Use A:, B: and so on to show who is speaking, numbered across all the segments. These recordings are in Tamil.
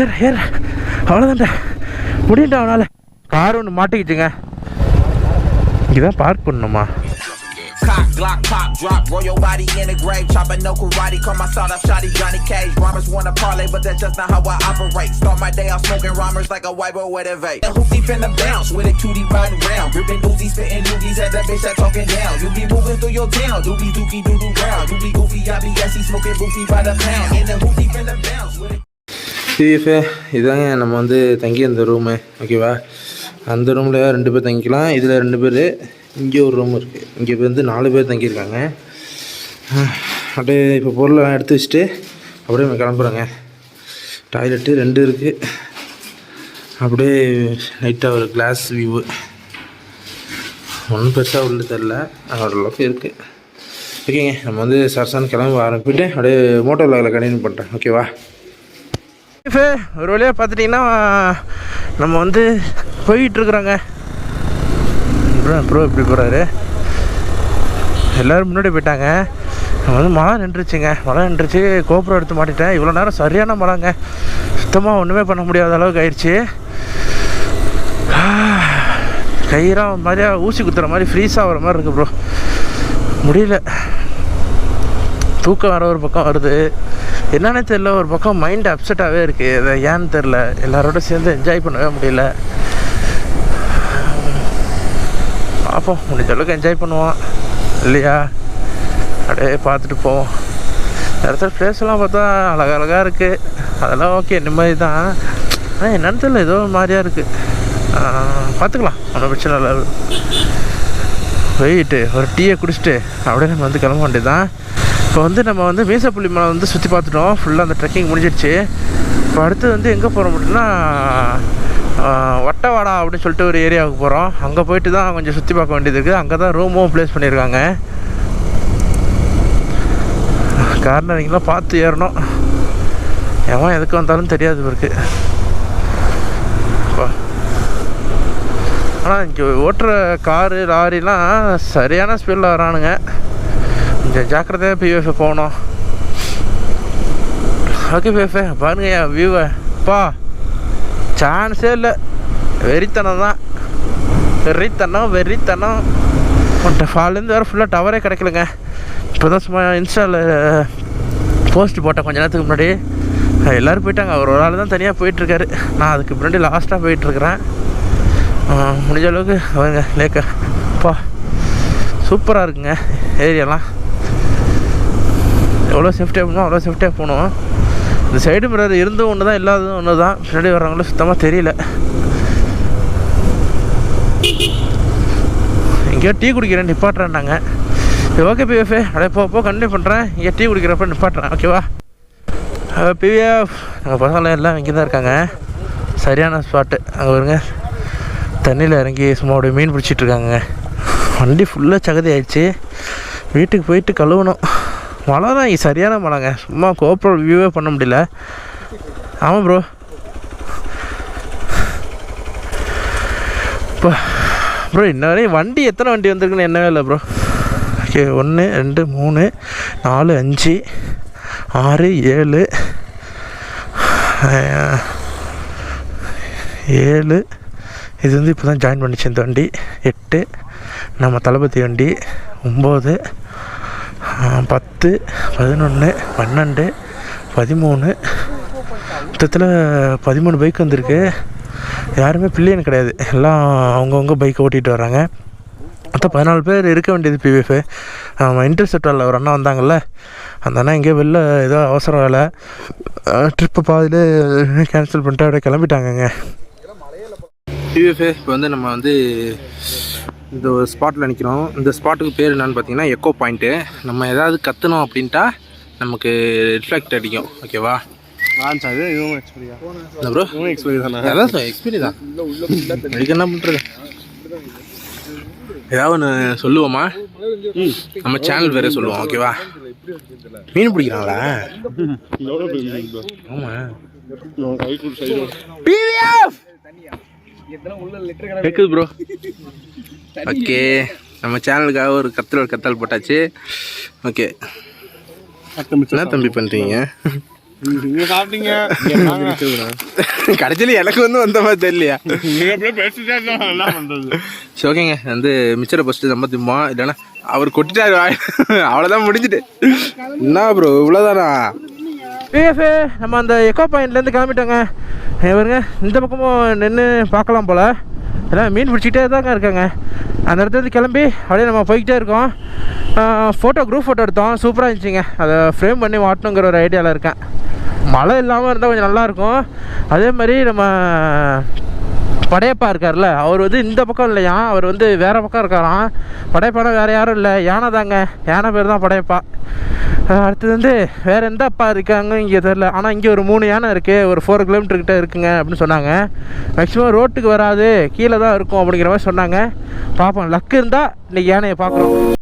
A: ஏற ஏற அவ்வளோதான்டா முடியண்டா அவனால் கார் ஒன்று மாட்டிக்கிச்சுங்க இங்கேதான் பார்க் பண்ணணுமா
B: Cock, Glock, pop, drop, royal body in the grave. Chopping no karate, call my sawed off shotty Johnny Cage. Rhymers wanna parlay, but that's just not how I operate. Start my day off smoking rhymers like a white boy with a vape. The hoopty finna bounce with a cutie riding round. Ripping doozies, spitting doozies at that bitch that talking down. You be moving through your town, doobie dookie doo doo round. You be goofy, I be assy, smoking boofy by the pound. And the hoopty finna bounce with a
A: BFA இதாங்க நம்ம வந்து தங்கி அந்த ரூமு ஓகேவா அந்த ரூமில் ரெண்டு பேர் தங்கிக்கலாம். இதில் ரெண்டு பேர் இங்கே ஒரு ரூம் இருக்குது இங்கே வந்து நாலு பேர் தங்கியிருக்காங்க. அப்படியே இப்போ பொருளெல்லாம் எடுத்து வச்சுட்டு அப்படியே நம்ம கிளம்புறோங்க. டாய்லெட்டு ரெண்டு இருக்குது அப்படியே லைட்டாக ஒரு கிளாஸ் வியூவு ஒன்றும் பெருசாக உள்ள தெரில ஓரளவுக்கு இருக்குது ஓகேங்க நம்ம வந்து சரசான கிளம்ப ஆரம்பிட்டு அப்படியே மோட்டோ விலாகில் கண்டினியூ பண்ணுறேன் ஓகேவா ஒரு வழியாக பார்த்துட்டிங்கன்னா நம்ம வந்து போயிட்டுருக்குறோங்க. ப்ரோ ப்ரோ இப்படி போகிறாரு எல்லோரும் முன்னாடி போயிட்டாங்க. நம்ம வந்து மழை நின்றுச்சுங்க. மழை நின்றுச்சு கோபுரம் எடுத்து மாட்டிட்டேன். இவ்வளோ நேரம் சரியான மழைங்க. சுத்தமாக ஒன்றுமே பண்ண முடியாத அளவுக்கு ஆயிடுச்சு. கயிறாக மாதிரியா ஊசி குத்துற மாதிரி ஃப்ரீஸ் ஆகிற மாதிரி இருக்குது ப்ரோ. முடியல. தூக்கம் வர ஒரு பக்கம் வருது. என்னன்னே தெரில ஒரு பக்கம் மைண்ட் அப்செட்டாகவே இருக்குது அதை ஏன்னு தெரில எல்லாரோட சேர்ந்து என்ஜாய் பண்ணவே முடியல. பார்ப்போம். முடிஞ்ச அளவுக்கு என்ஜாய் பண்ணுவோம். இல்லையா? அப்படியே பார்த்துட்டு போவோம். இடத்துல பிளேஸ்லாம் பார்த்தா அழகாக அழகாக இருக்குது அதெல்லாம் ஓகே நிம்மதி தான் ஆனால் என்னன்னு தெரியல ஏதோ ஒரு மாதிரியா இருக்குது பார்த்துக்கலாம். ஒன்றும் பிரச்சனை இல்லை. போயிட்டு ஒரு டீயை குடிச்சிட்டு அப்படியே நம்ம வந்து கிளம்ப வேண்டியது தான் இப்போ வந்து நம்ம வந்து மீசப்புள்ளி மலை வந்து சுற்றி பார்த்துட்டோம். ஃபுல்லாக அந்த ட்ரெக்கிங் முடிஞ்சிடுச்சு. இப்போ அடுத்து வந்து எங்கே போகிறோம் அப்படின்னா ஆஹ், வட்டவாடா அப்படின்னு சொல்லிட்டு ஒரு ஏரியாவுக்கு போகிறோம் அங்கே போயிட்டு தான் கொஞ்சம் சுற்றி பார்க்க வேண்டியது இருக்குது அங்கே தான் ரூமும் ப்ளேஸ் பண்ணியிருக்காங்க. கார்னரிங்லாம் பார்த்து ஏறணும். எவன் எதுக்கு வந்தாலும் தெரியாது இவருக்கு. ஆனால் இங்கே ஓட்டுற காரு லாரிலாம் சரியான ஸ்பீடில் வரானுங்க. கொஞ்சம் ஜாக்கிரதையாக பிஎஃப் போகணும் ஓகே பிஎஃப் பாருங்க என் வியூவை பா சான்ஸே இல்லை வெறித்தனம் தான் வெறித்தனம் வெறித்தனம் உன்ட்ட ஃபாலேருந்து வேறு ஃபுல்லாக டவரே கிடைக்கலங்க இப்போ தான் சும்மா இன்ஸ்டாவில் போஸ்ட் போட்டேன் கொஞ்ச நேரத்துக்கு முன்னாடி. எல்லோரும் போயிட்டாங்க. அவர் ஒரு ஆள் தான் தனியாக போயிட்டுருக்காரு. நான் அதுக்கு முன்னாடி லாஸ்ட்டாக போயிட்டுருக்குறேன். முடிஞ்ச அளவுக்கு அவங்க லேக்க. பா. சூப்பராக இருக்குங்க ஏரியாலாம். எவ்வளோ சேஃப்டியாக போகணும் அவ்வளோ சேஃப்டியாக போகணும். இந்த சைடு மிரர் இருந்தும் ஒன்று தான் இல்லாததும் ஒன்று தான். பின்னாடி வர்றவங்களும் சுத்தமாக தெரியல. எங்கேயோ டீ குடிக்கிறேன் நிப்பாட்டுறேன்னாங்க. ஓகே பிஎஃப் அப்படியே போ போ கண்டினியூ பண்ணுறேன் இங்கே டீ குடிக்கிறப்ப நிப்பாட்டுறேன் ஓகேவா பிவிஎஃப் எங்கள் பசங்களாம் எல்லாம் இங்கே தான் இருக்காங்க. சரியான ஸ்பாட்டு அங்கே வருங்க தண்ணியில் இறங்கி சும்மா அப்படியே மீன் பிடிச்சிட்டு இருக்காங்க. வண்டி ஃபுல்லாக சகதி ஆயிடுச்சு. வீட்டுக்கு போயிட்டு கழுவணும். மழை தான் சரியான மழைங்க. சும்மா கோப்ரோ வியூவே பண்ண முடியல. ஆமாம் ப்ரோ இப்போ ப்ரோ இன்ன வரையும் வண்டி எத்தனை வண்டி வந்திருக்குன்னு என்னவே இல்லை ப்ரோ ஓகே ஒன்று ரெண்டு மூணு நாலு அஞ்சு ஆறு ஏழு ஏழு. இது வந்து இப்போ தான் ஜாயின் பண்ணிச்சு இந்த வண்டி. எட்டு நம்ம தளபதி வண்டி. ஒம்பது பத்து பதினொன்று பன்னெண்டு பதிமூணு. மொத்தத்தில் பதிமூணு பைக் வந்திருக்கு. யாருமே பிள்ளைன்னு கிடையாது. எல்லாம் அவங்கவுங்க பைக்கை ஓட்டிகிட்டு வராங்க மொத்தம் பதினாலு பேர் இருக்க வேண்டியது பிவிஎஃப் ஆமாம் இன்டர்செப்டரில் ஒரு அண்ணா வந்தாங்கள்ல அந்த அண்ணா எங்கேயோ வெளில ஏதோ அவசர வேலை. ட்ரிப்பை பாதியில் கேன்சல் பண்ணிட்டு அப்படியே கிளம்பிட்டாங்கங்க. பிவிஎஃப் இப்போ வந்து நம்ம வந்து இந்த ஒரு ஸ்பாட்டில் நிற்கிறோம் இந்த ஸ்பாட்டுக்கு பேர் என்னன்னு பார்த்தீங்கன்னா எக்கோ பாயிண்ட்டு நம்ம ஏதாவது கற்றணும் அப்படின்ட்டா நமக்கு ரிஃப்ளெக்ட் அடிக்கும். ஓகேவா
C: லான்ச் ஆகுது இதுவும் எக்ஸ்பீரியா
A: என்ன ப்ரோ
C: இதுவும் எக்ஸ்பீரி தானே?
A: அதான் எக்ஸ்பீரியன் தான். அதுக்கு என்ன பண்ணுறது ஏதாவது ஒன்று சொல்லுவோமா? நம்ம சேனல் வேறு சொல்லுவோம் ஓகேவா மீன் பிடிக்கிறாங்களா? ஆமாம் பிவிஎஃப் கேக்குது ப்ரோ ஓகே நம்ம சேனலுக்காக ஒரு கத்தல் ஒரு கத்தல் போட்டாச்சு. ஓகே என்ன தம்பி பண்ணுறீங்க
D: கடைசியில் எனக்கு வந்து வந்த மாதிரி தெரியலையா? சரி ஓகேங்க வந்து மிச்சரை ஃபஸ்ட்டு நம்ம திம்மா இல்லைன்னா அவர் கொட்டிட்டாரு அவ்வளோதான் முடிஞ்சுட்டு. என்ன ப்ரோ இவ்வளோதானா
A: பிஎஃப் நம்ம அந்த எக்கோ பாயிண்ட்லேருந்து கிளம்பிட்டோங்க. இவருங்க இந்த பக்கமும் நின்று பார்க்கலாம் போல். எல்லாம் மீன் பிடிச்சிக்கிட்டே தாங்க இருக்காங்க. அந்த இடத்துல இருந்து கிளம்பி அப்படியே நம்ம போய்கிட்டே இருக்கோம். ஃபோட்டோ குரூப் ஃபோட்டோ எடுத்தோம். சூப்பராக இருந்துச்சுங்க. அதை ஃப்ரேம் பண்ணி மாட்டணுங்கிற ஒரு ஐடியாவில் இருக்கேன். மழை இல்லாமல் இருந்தால் கொஞ்சம் நல்லாயிருக்கும் அதே மாதிரி நம்ம படையப்பா இருக்கார்ல அவர் வந்து இந்த பக்கம் இல்லையா? அவர் வந்து வேறு பக்கம் இருக்காராம். படையப்பானா வேறு யாரும் இல்லை. யானை தாங்க. யானை பேர் தான் படையப்பா. அடுத்தது வந்து வேறு எந்த அப்பா இருக்காங்க இங்கே தெரில ஆனால் இங்கே ஒரு மூணு யானை இருக்குது ஒரு ஃபோர் கிலோமீட்டர் கிட்ட இருக்குங்க அப்படின்னு சொன்னாங்க. மேக்ஸிமம் ரோட்டுக்கு வராது. கீழே தான் இருக்கும் அப்படிங்கிற மாதிரி சொன்னாங்க. பார்ப்போம். லக்கு இருந்தால் இன்னைக்கு யானையை பார்க்குறோம்.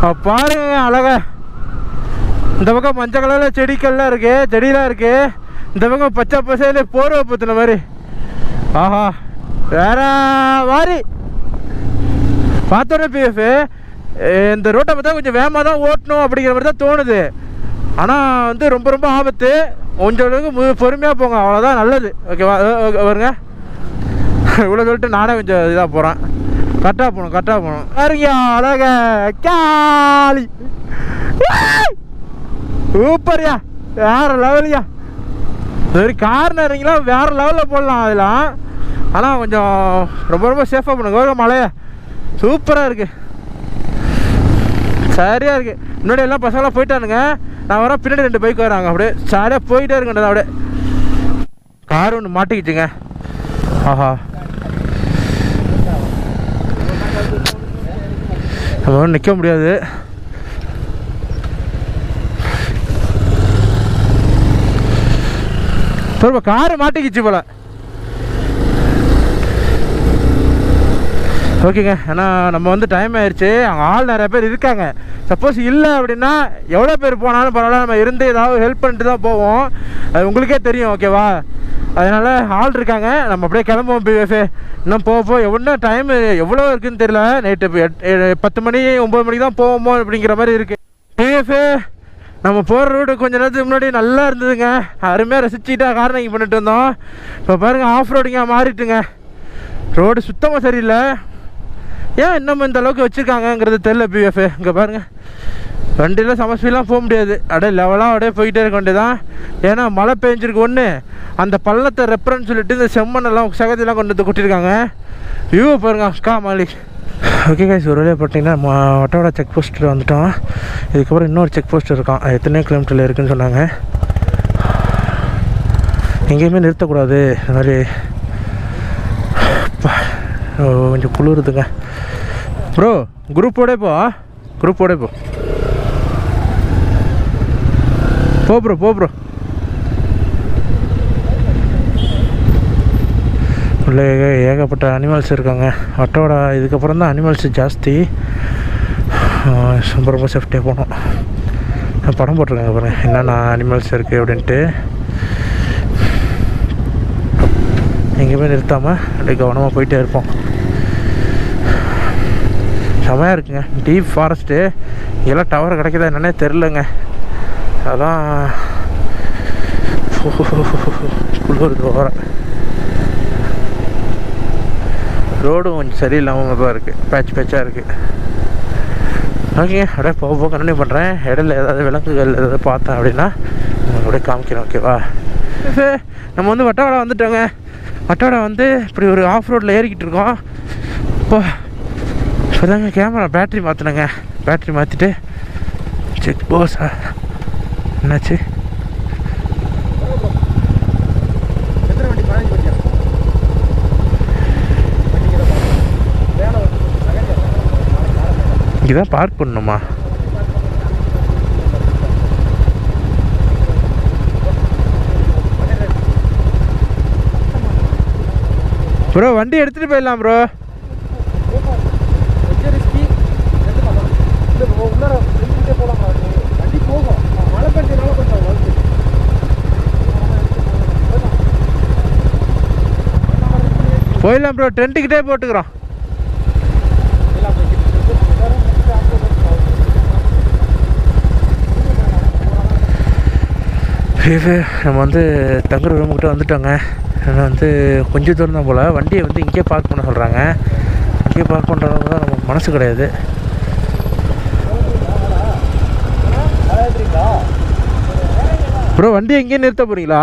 A: பாரு பாருங்க அழகா. இந்த பக்கம் மஞ்சள் கலரில் செடிக்கள்லாம் இருக்கு செடியெலாம் இருக்கு. இந்த பக்கம் பச்சை பசையில போர்வை பற்றின மாதிரி ஆஹா வேற மாதிரி பார்த்தோன்னே பிஎஃப். இந்த ரோட்டை பார்த்தா கொஞ்சம் வேகமாக தான் ஓட்டணும் அப்படிங்கிற மாதிரி தான் தோணுது. ஆனால் வந்து ரொம்ப ரொம்ப ஆபத்து. கொஞ்சம் அளவுக்கு மு பொறுமையாக போங்க அவ்வளோதான் நல்லது. ஓகேவா? வருங்க இவ்வளோ சொல்லிட்டு நானே கொஞ்சம் இதாக போகிறேன் கரெக்டாக போகணும் கரெக்டாக போகணும் பாருங்க அழக காளி. சூப்பர்யா வேற லெவலியா. சரி கார்னரிங்லாம் வேற லெவலில் போடலாம் அதெல்லாம். ஆனால் கொஞ்சம் ரொம்ப ரொம்ப சேஃபாக பண்ணுங்க ஒரு மழைய சூப்பராக இருக்கு. சரியாக இருக்கு. முன்னாடி எல்லாம் பசங்களாம் போயிட்டானுங்க. நான் வரேன் பின்னாடி ரெண்டு பைக் வராங்க. அப்படியே சரியாக போயிட்டே இருக்கேன் அப்படியே. கார் ஒன்று மாட்டிக்கிச்சுங்க. ஆஹா. நம்ம நிற்க முடியாது. இப்போ காரு மாட்டிக்கிச்சு போல. ஓகேங்க. ஏன்னா நம்ம வந்து டைம் ஆயிடுச்சு அங்கே ஆள் நிறைய பேர் இருக்காங்க. சப்போஸ் இல்லை அப்படின்னா எவ்வளோ பேர் போனாலும் பரவாயில்ல நம்ம இருந்து ஏதாவது ஹெல்ப் பண்ணிட்டு தான் போவோம். அது உங்களுக்கே தெரியும் ஓகேவா அதனால் ஆள் இருக்காங்க. நம்ம அப்படியே கிளம்புவோம் பிஎஃப்ஏ இன்னும் போக போக எவ்வளோ டைம் எவ்வளோ இருக்குன்னு தெரியல. நைட்டு பத்து மணி ஒம்பது மணிக்கு தான் போவோமோ அப்படிங்கிற மாதிரி இருக்குது பிஎஃப்ஏ நம்ம போகிற ரோடு கொஞ்ச நேரத்துக்கு முன்னாடி நல்லா இருந்ததுங்க. அருமையாக ரசிச்சுட்டா காரணம் பண்ணிட்டு வந்தோம் இப்போ பாருங்கள் ஆஃப் ரோடிங்காக மாறிட்டுங்க. ரோடு சுத்தமாக சரியில்லை. ஏன் இன்னும் இந்த அளவுக்கு வச்சுருக்காங்கங்கிறது தெரில பிஎஃப் இங்கே பாருங்கள் வண்டியில் சமஸ்பீலாம் போக முடியாது. அப்படியே லெவலாக அப்படியே போயிட்டே இருக்க வேண்டியதான் ஏன்னா மழை பெஞ்சிருக்கு ஒன்று அந்த பள்ளத்தை ரெப்பரன்னு சொல்லிட்டு இந்த செம்மண்ணெல்லாம் சகதியெல்லாம் கொண்டு வந்து கொட்டியிருக்காங்க வியூவை பாருங்க அக்கா மாலி. ஓகே கைஸ் ஒரு வழியாக பார்த்தீங்கன்னா நம்ம செக் போஸ்ட்டில் வந்துட்டோம். இதுக்கப்புறம் இன்னொரு செக் போஸ்ட் இருக்கான் அது எத்தனை கிலோமீட்டரில் இருக்குன்னு சொன்னாங்க. எங்கேயுமே நிறுத்தக்கூடாது. இந்த மாதிரி கொஞ்சம் குளிருதுங்க. ப்ரோ குரூப்போட போ குரூப்போட போ. போ ப்ரோ போ ப்ரோ உள்ள ஏக- ஏகப்பட்ட அனிமல்ஸ் இருக்காங்க. அட்டோட இதுக்கப்புறம் தான் அனிமல்ஸ் ஜாஸ்தி ரொம்ப ரொம்ப சேஃப்டியாக போகணும். படம் போட்டிருக்காங்க பாருங்கள் என்னென்ன அனிமல்ஸ் இருக்குது அப்படின்ட்டு. எங்கேயுமே நிறுத்தாமல் அப்படியே கவனமாக போயிட்டே இருப்போம். செமையாக இருக்குங்க. டீப் ஃபாரஸ்ட்டு இங்கெல்லாம் டவர் கிடைக்குதா என்னன்னே தெரிலங்க அதான். குளிருது ஓரம். ரோடும் கொஞ்சம் சரியில்லாமல் தான் இருக்குது பேட்ச் பேட்சாக இருக்குது ஓகேங்க. அப்படியே போக போக கண்டினியூ பண்ணுறேன் இடையில ஏதாவது விலங்குகள் ஏதாவது பார்த்தேன் அப்படின்னா உங்களுக்கு அப்படியே காமிக்கிறேன் ஓகேவா நம்ம வந்து வட்டவாடா வந்துட்டோங்க. வட்டவாடா வந்து இப்படி ஒரு ஆஃப் ரோட்டில் ஏறிக்கிட்டு இருக்கோம். இப்போ இப்போதாங்க கேமரா பேட்ரி மாற்றினேங்க பேட்ரி மாற்றிட்டு செக் போஸா என்னாச்சு? இங்கே தான் பார்க் பண்ணணுமா? ப்ரோ வண்டி எடுத்துகிட்டு போயிடலாம் ப்ரோ போயிடலாம் ப்ரோ டென்ட்டுக்கிட்டே போட்டுக்கிறோம். நம்ம வந்து தங்குற ரூமுக்கிட்ட வந்துட்டோங்க. ஆனால் வந்து கொஞ்சம் தூரம் தான் போல். வண்டியை வந்து இங்கேயே பார்க் பண்ண சொல்கிறாங்க இங்கேயே பார்க் பண்ணுறவங்க தான் நம்ம மனசு கிடையாது. ப்ரோ வண்டியை எங்கேயே நிறுத்த போகிறீங்களா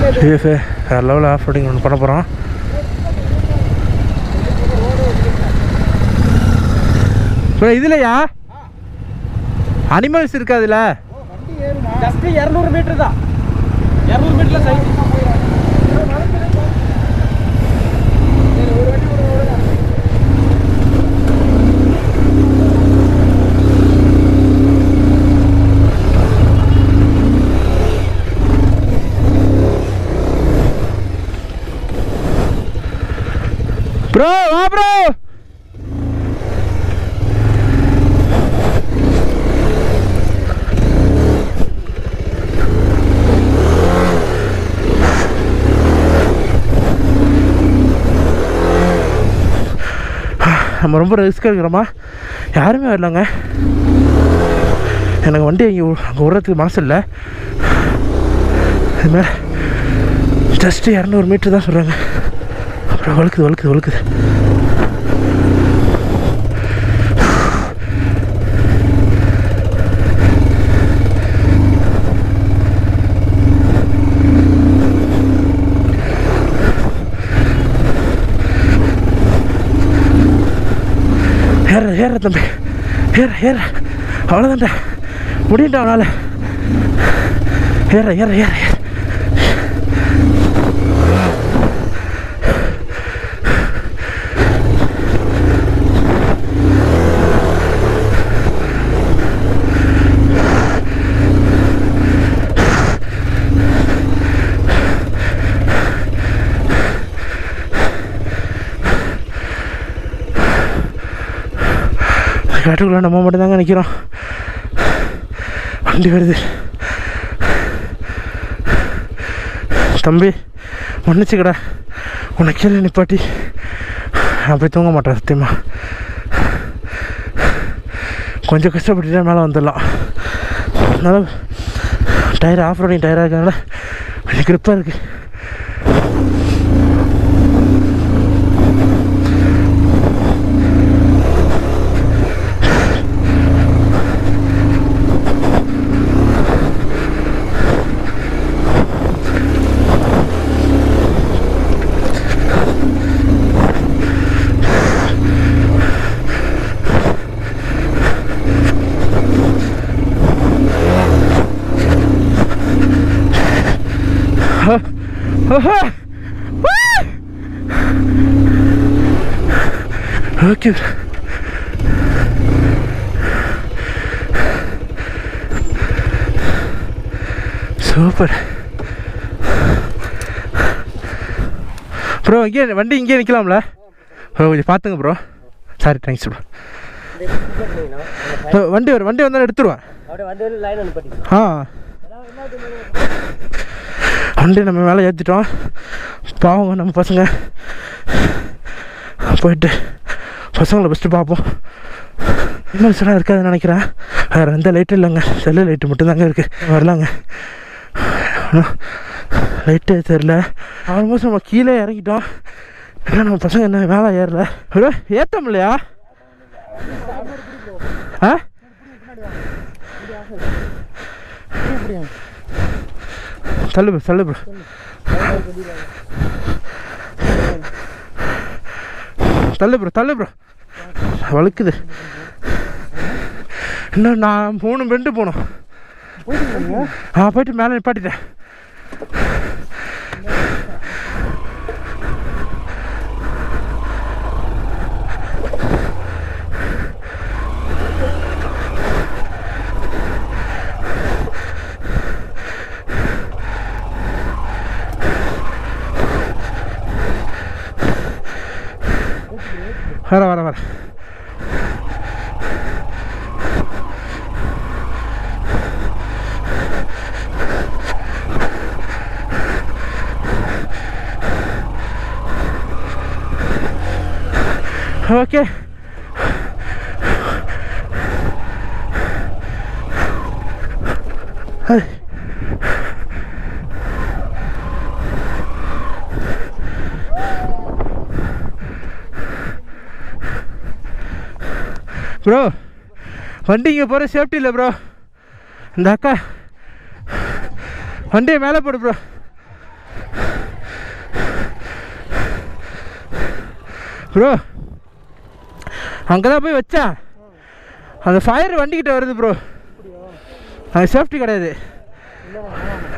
A: டிஎஃப்ஏ வேறு லெவலில் ஆஃப் ரோடிங் ஒன்று பண்ண போகிறோம் ப்ரோ இதுலையா? அனிமல்ஸ் இருக்கா
E: ஜஸ்ட் இரநூறு மீட்டர் தான். இரநூறு மீட்டர்ல சைட்
A: ப்ரோ வா ப்ரோ நம்ம ரொம்ப ரிஸ்க் எடுக்கிறோமா யாருமே வரலங்க. எனக்கு வண்டி இங்கே அங்கே விடுறதுக்கு மனசு இல்லை. இதுமாதிரி ஜஸ்ட்டு இரநூறு மீட்ரு தான் சொல்கிறாங்க அப்புறம் வழுக்குது வழுக்குது வழுக்குது. ஏற ஏற தம்பி ஏற ஏற. அவ்வளோதான்டா முடியண்டா அவனால் ஏற ஏற ஏற ஏற. காட்டுக்குள்ளே நம்ம மட்டும்தாங்க நிற்கிறோம் வண்டி வருது. தம்பி மன்னிச்சுக்கடா. உன்னை கீழே நிப்பாட்டி நான் போய் தூங்க மாட்டேன் சத்தியமா. கொஞ்சம் கஷ்டப்பட்டுட்டா மேலே வந்துடலாம். அதனால் டயர் ஆஃப் ரோடிங் டயராக இருக்கனால கொஞ்சம் கிரிப்பாக இருக்குது ஓகே சூப்பர். ப்ரோ இங்கே வண்டி இங்கே நிற்கலாம்ல ப்ரோ கொஞ்சம் பார்த்துங்க ப்ரோ சாரி தேங்க்ஸ் ப்ரோ வண்டி வரும் வண்டி வந்தாலும் எடுத்துருவேன். ஆ. வண்டி நம்ம மேலே ஏற்றிட்டோம் பாவங்க நம்ம பசங்க. போயிட்டு பசங்களை ஃபஸ்ட்டு பார்ப்போம். இன்வென்ஷனாக இருக்காதுன்னு நினைக்கிறேன். வேறு எந்த லைட்டும் இல்லைங்க. செல்லு லைட்டு மட்டும்தாங்க இருக்குது வரலாங்க. லைட்டு தெரில ஆல்மோஸ்ட் நம்ம கீழே இறங்கிட்டோம். ஏன்னா நம்ம பசங்க என்ன மேலே ஏறல. ப்ரோ ஏற்றம் இல்லையா? ஆ? தள்ளு ப்ரோ தள்ளு ப்ரோ தள்ளு ப்ரோ தள்ளு ப்ரோ வழுக்குது. இன்னும் நான் மூணு பெண்டு போகணும் ஆ போயிட்டு மேலே நிப்பாட்டிட்டேன். வர வர வர ஓகே ப்ரோ வண்டி இங்கே போகிற சேஃப்டி இல்லை ப்ரோ இந்த அக்கா வண்டியை மேலே போடு ப்ரோ ப்ரோ அங்கே தான் போய் வச்சா? அந்த ஃபயர் வண்டிக்கிட்ட வருது ப்ரோ அது சேஃப்டி கிடையாது.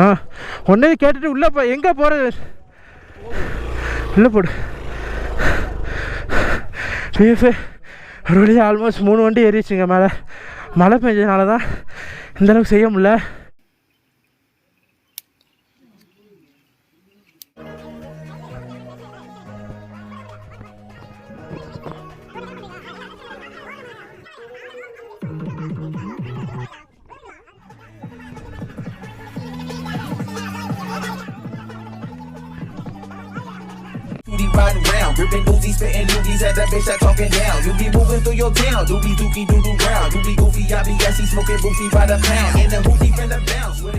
A: ஆ ஒன்றே கேட்டுட்டு உள்ளே போ எங்கே போகிறது உள்ளே போடு. பிஎஃப் ஒரு வழியாக ஆல்மோஸ்ட் மூணு வண்டி ஏறிச்சுங்க மேலே மழை பெஞ்சதுனால தான் இந்தளவுக்கு செய்ய
B: முடில ripping Uzis, spitting doogies at that bitch that talking down. You be moving through your town, doobie dookie doo doo round. You be goofy, I be gassy, smoking boofy by the pound. In the hoopty from the bounce. with it.